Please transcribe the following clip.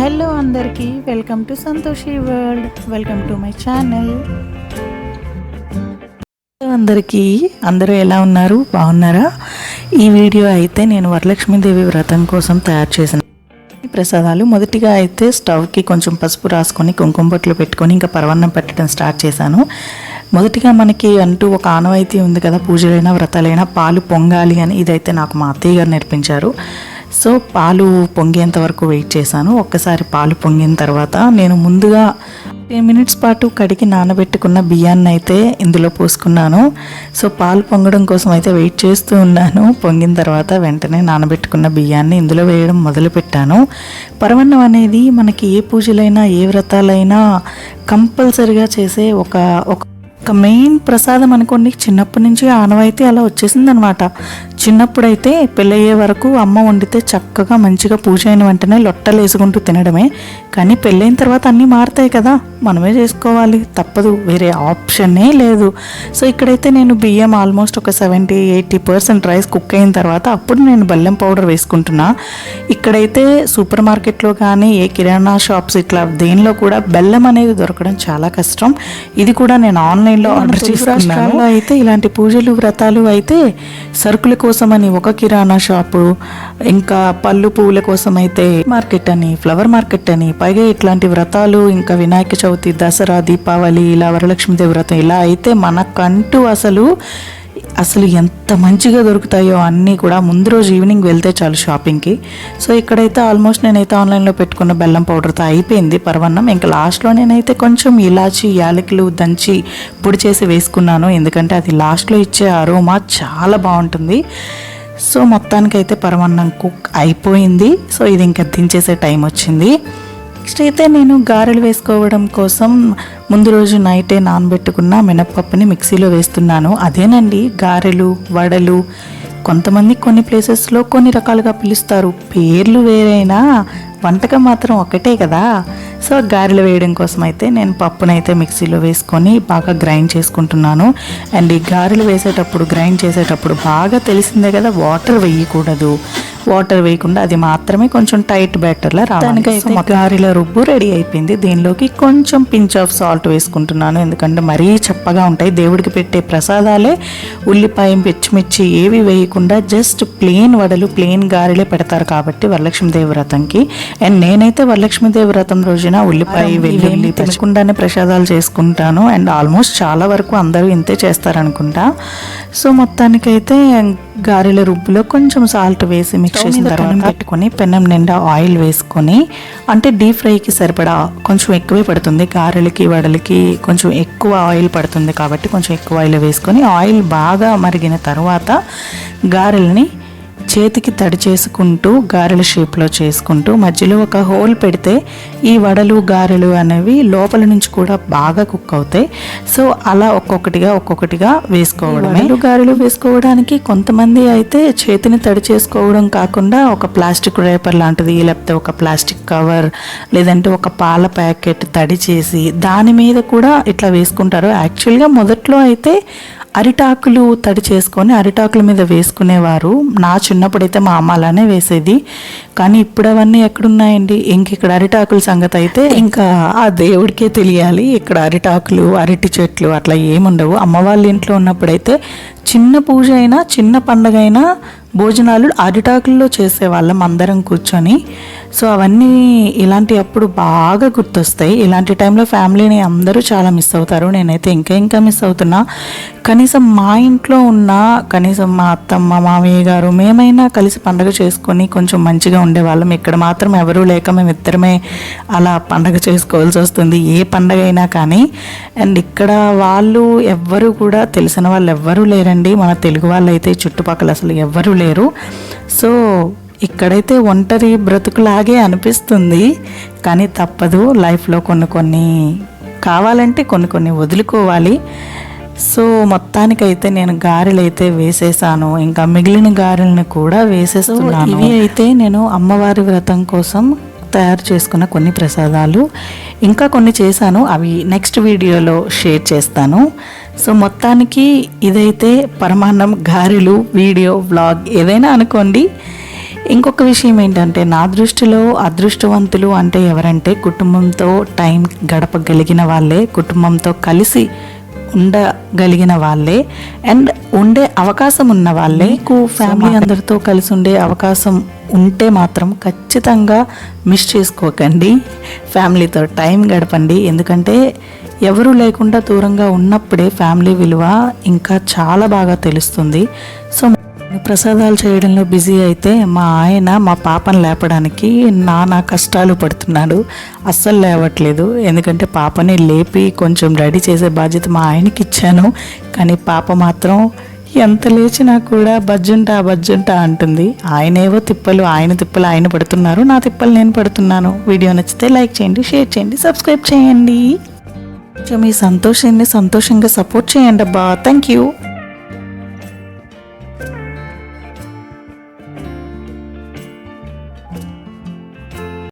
Hello అందరికీ welcome to Santoshi world welcome to my channel. అందరికీ అందరూ ఎలా ఉన్నారు? బాగున్నారా? ఈ వీడియో అయితే నేను వరలక్ష్మీదేవి వ్రతం కోసం తయారు చేసిన ఈ ప్రసాదాలు. మొదటిగా అయితే స్టవ్కి కొంచెం పసుపు రాసుకొని కుంకుమ బొట్లు పెట్టుకొని ఇంకా పరవన్నం పెట్టడం స్టార్ట్ చేశాను. మొదటిగా మనకి అంటూ ఒక ఆనవాయితీ ఉంది కదా పూజలైనా వ్రతాలైనా పాలు పొంగాలి అని ఇదైతే నాకు మా అత్తయ్య గారు నేర్పించారు. సో పాలు పొంగేంత వరకు వెయిట్ చేశాను. ఒక్కసారి పాలు పొంగిన తర్వాత నేను ముందుగా టెన్ మినిట్స్ పాటు కడిగి నానబెట్టుకున్న బియ్యాన్ని అయితే ఇందులో పోసుకున్నాను. సో పాలు పొంగడం కోసం అయితే వెయిట్ చేస్తూ ఉన్నాను. పొంగిన తర్వాత వెంటనే నానబెట్టుకున్న బియ్యాన్ని ఇందులో వేయడం మొదలుపెట్టాను పరవన్నం అనేది మనకి ఏ పూజలైనా ఏ వ్రతాలైనా కంపల్సరిగా చేసే ఒక ఒక ఒక మెయిన్ ప్రసాదం అనుకోండి. చిన్నప్పటి నుంచి ఆనవాయితీ అలా వచ్చేసిందనమాట. చిన్నప్పుడైతే పెళ్ళయ్యే వరకు అమ్మ వండితే చక్కగా మంచిగా పూజ అయిన వెంటనే లొట్టలు వేసుకుంటూ తినడమే. కానీ పెళ్ళైన తర్వాత అన్నీ మారుతాయి కదా. మనమే చేసుకోవాలి. తప్పదు. వేరే ఆప్షనే లేదు. సో ఇక్కడైతే నేను బియ్యం ఆల్మోస్ట్ ఒక seventy eighty percent rice cook అయిన తర్వాత అప్పుడు నేను బెల్లం పౌడర్ వేసుకుంటున్నా. ఇక్కడైతే సూపర్ మార్కెట్లో కానీ ఏ కిరాణా షాప్స్ ఇట్లా దేనిలో కూడా బెల్లం అనేది దొరకడం చాలా కష్టం. ఇది కూడా నేను ఆన్లైన్లో ఆర్డర్ చేసుకున్నాను. అయితే ఇలాంటి పూజలు వ్రతాలు అయితే సరుకుల కోసం అని ఒక కిరాణా షాపు ఇంకా పళ్ళు పువ్వుల కోసం అయితే మార్కెట్ అని ఫ్లవర్ మార్కెట్ అని పైగా ఇట్లాంటి వ్రతాలు ఇంకా వినాయక చవితి దసరా దీపావళి ఇలా వరలక్ష్మీదేవి వ్రతం ఇలా అయితే మనకంటూ అసలు అసలు ఎంత మంచిగా దొరుకుతాయో అన్నీ కూడా ముందు రోజు ఈవినింగ్ వెళ్తే చాలు షాపింగ్కి. సో ఇక్కడైతే ఆల్మోస్ట్ నేనైతే ఆన్లైన్లో పెట్టుకున్న బెల్లం పౌడర్తో అయిపోయింది పర్వన్నం. ఇంకా లాస్ట్లో నేనైతే కొంచెం ఇలాచి యాలకులు దంచి పొడి చేసి వేసుకున్నాను. ఎందుకంటే అది లాస్ట్లో ఇచ్చే అరోమా చాలా బాగుంటుంది. సో మొత్తానికైతే పరవన్నం కుక్ అయిపోయింది. సో ఇది ఇంకా దించేసే టైం వచ్చింది. నెక్స్ట్ అయితే నేను గారెలు వేసుకోవడం కోసం ముందు రోజు నైటే నానబెట్టుకున్న మినప్పప్పుని మిక్సీలో వేస్తున్నాను. అదేనండి గారెలు వడలు. కొంతమంది కొన్ని ప్లేసెస్లో కొన్ని రకాలుగా పిలుస్తారు. పేర్లు వేరైనా వంటకం మాత్రం ఒకటే కదా. సో గారెలు వేయడం కోసం అయితే నేను పప్పునైతే మిక్సీలో వేసుకొని బాగా గ్రైండ్ చేసుకుంటున్నాను. అండ్ ఈ గారెలు వేసేటప్పుడు గ్రైండ్ చేసేటప్పుడు బాగా తెలిసిందే కదా వాటర్ వేయకూడదు. వాటర్ వేయకుండా అది మాత్రమే కొంచెం టైట్ బ్యాటర్లా రావడానికైతే గారెల రుబ్బు రెడీ అయిపోయింది. దీనిలోకి కొంచెం పించ్ ఆఫ్ సాల్ట్ వేసుకుంటున్నాను. ఎందుకంటే మరీ చప్పగా ఉంటాయి. దేవుడికి పెట్టే ప్రసాదాలే ఉల్లిపాయ పచ్చిమిర్చి ఏవి వేయకుండా జస్ట్ ప్లెయిన్ వడలు ప్లెయిన్ గారెలే పెడతారు కాబట్టి వరలక్ష్మీదేవి వ్రతంకి. అండ్ నేనైతే వరలక్ష్మీదేవి వ్రతం రోజున ఉల్లిపాయ వెల్లుల్లి తినకుండానే ప్రసాదాలు చేసుకుంటాను. అండ్ ఆల్మోస్ట్ చాలా వరకు అందరూ ఇంతే చేస్తారనుకుంటా. సో మొత్తానికైతే గారెల రుబ్బులో కొంచెం సాల్ట్ వేసి మిక్స్ చేసిన తర్వాత పెట్టుకొని పెనం నిండా ఆయిల్ వేసుకొని అంటే డీప్ ఫ్రైకి సరిపడా కొంచెం ఎక్కువే పడుతుంది. గారెలకి వడలకి కొంచెం ఎక్కువ ఆయిల్ పడుతుంది కాబట్టి కొంచెం ఎక్కువ ఆయిల్ వేసుకొని ఆయిల్ బాగా మరిగిన తర్వాత గారెల్ని చేతికి తడి చేసుకుంటూ గారెల షేప్లో చేసుకుంటూ మధ్యలో ఒక హోల్ పెడితే ఈ వడలు గారెలు అనేవి లోపల నుంచి కూడా బాగా కుక్ అవుతాయి. సో అలా ఒక్కొక్కటిగా ఒక్కొక్కటిగా వేసుకోవడం గారెలు వేసుకోవడానికి కొంతమంది అయితే చేతిని తడి చేసుకోవడం కాకుండా ఒక ప్లాస్టిక్ రేపర్ లాంటిది లేకపోతే ఒక ప్లాస్టిక్ కవర్ లేదంటే ఒక పాల ప్యాకెట్ తడి చేసి దాని మీద కూడా ఇట్లా వేసుకుంటారు. యాక్చువల్గా మొదట్లో అయితే అరిటాకులు తడి చేసుకొని అరిటాకుల మీద వేసుకునేవారు. నా చిన్నప్పుడైతే మా అమ్మ అలానే వేసేది. కానీ ఇప్పుడు అవన్నీ ఎక్కడున్నాయండి? ఇంక ఇక్కడ అరిటాకుల సంగతి అయితే ఇంకా ఆ దేవుడికే తెలియాలి. ఇక్కడ అరిటాకులు అరటి చెట్లు అట్లా ఏముండవు. అమ్మ వాళ్ళ ఇంట్లో ఉన్నప్పుడైతే చిన్న పూజ అయినా చిన్న పండగ అయినా భోజనాలు అరిటాకుల్లో చేసేవాళ్ళం అందరం కూర్చొని. సో అవన్నీ ఇలాంటి అప్పుడు బాగా గుర్తొస్తాయి. ఇలాంటి టైంలో ఫ్యామిలీని అందరూ చాలా మిస్ అవుతారు. నేనైతే ఇంకా ఇంకా మిస్ అవుతున్నా. కనీసం మా ఇంట్లో ఉన్న కనీసం మా అత్తమ్మ మామయ్య గారు మేమైనా కలిసి పండగ చేసుకొని కొంచెం మంచిగా ఉండేవాళ్ళం. ఇక్కడ మాత్రం ఎవరూ లేక మేము ఇద్దరమే అలా పండగ చేసుకోవాల్సి వస్తుంది. ఏ పండగ అయినా కానీ. అండ్ ఇక్కడ వాళ్ళు ఎవ్వరూ కూడా తెలిసిన వాళ్ళు ఎవ్వరూ లేరండి. మన తెలుగు వాళ్ళు అయితే చుట్టుపక్కల అసలు ఎవ్వరూ లేరు. సో ఇక్కడైతే ఒంటరి బ్రతుకులాగే అనిపిస్తుంది. కానీ తప్పదు లైఫ్లో కొన్ని కొన్ని కావాలంటే కొన్ని కొన్ని వదులుకోవాలి. సో మొత్తానికైతే నేను గారెలు అయితే వేసేసాను. ఇంకా మిగిలిన గారెలను కూడా వేసేస్తున్నాను. ఇవి అయితే నేను అమ్మవారి వ్రతం కోసం తయారు చేసుకున్న కొన్ని ప్రసాదాలు. ఇంకా కొన్ని చేశాను. అవి నెక్స్ట్ వీడియోలో షేర్ చేస్తాను. సో మొత్తానికి ఇదైతే పరమాన్నం గారెలు వీడియో వ్లాగ్ ఏదైనా అనుకోండి. ఇంకొక విషయం ఏంటంటే నా దృష్టిలో అదృష్టవంతులు అంటే ఎవరంటే కుటుంబంతో టైం గడపగలిగిన వాళ్ళే. కుటుంబంతో కలిసి ఉండగలిగిన వాళ్ళే. అండ్ ఉండే అవకాశం ఉన్న వాళ్ళే. మీకు ఫ్యామిలీ అందరితో కలిసి ఉండే అవకాశం ఉంటే మాత్రం ఖచ్చితంగా మిస్ చేసుకోకండి. ఫ్యామిలీతో టైం గడపండి. ఎందుకంటే ఎవరు లేకుండా దూరంగా ఉన్నప్పుడే ఫ్యామిలీ విలువ ఇంకా చాలా బాగా తెలుస్తుంది. సో ప్రసాదాలు చేయడంలో బిజీ అయితే మా ఆయన మా పాపను లేపడానికి నానా కష్టాలు పడుతున్నాడు. అస్సలు లేవట్లేదు. ఎందుకంటే పాపని లేపి కొంచెం రెడీ చేసే బాధ్యత మా ఆయనకి ఇచ్చాను. కానీ పాప మాత్రం ఎంత లేచినా కూడా బజ్జుంటా బజ్జుంటా అంటుంది. ఆయనేవో తిప్పలు ఆయన తిప్పలు ఆయన పడుతున్నారు. నా తిప్పలు నేను పడుతున్నాను. వీడియో నచ్చితే లైక్ చేయండి షేర్ చేయండి సబ్స్క్రైబ్ చేయండి. కొంచెం మీ సంతోషాన్ని సంతోషంగా సపోర్ట్ చేయండి అబ్బా. Thank you.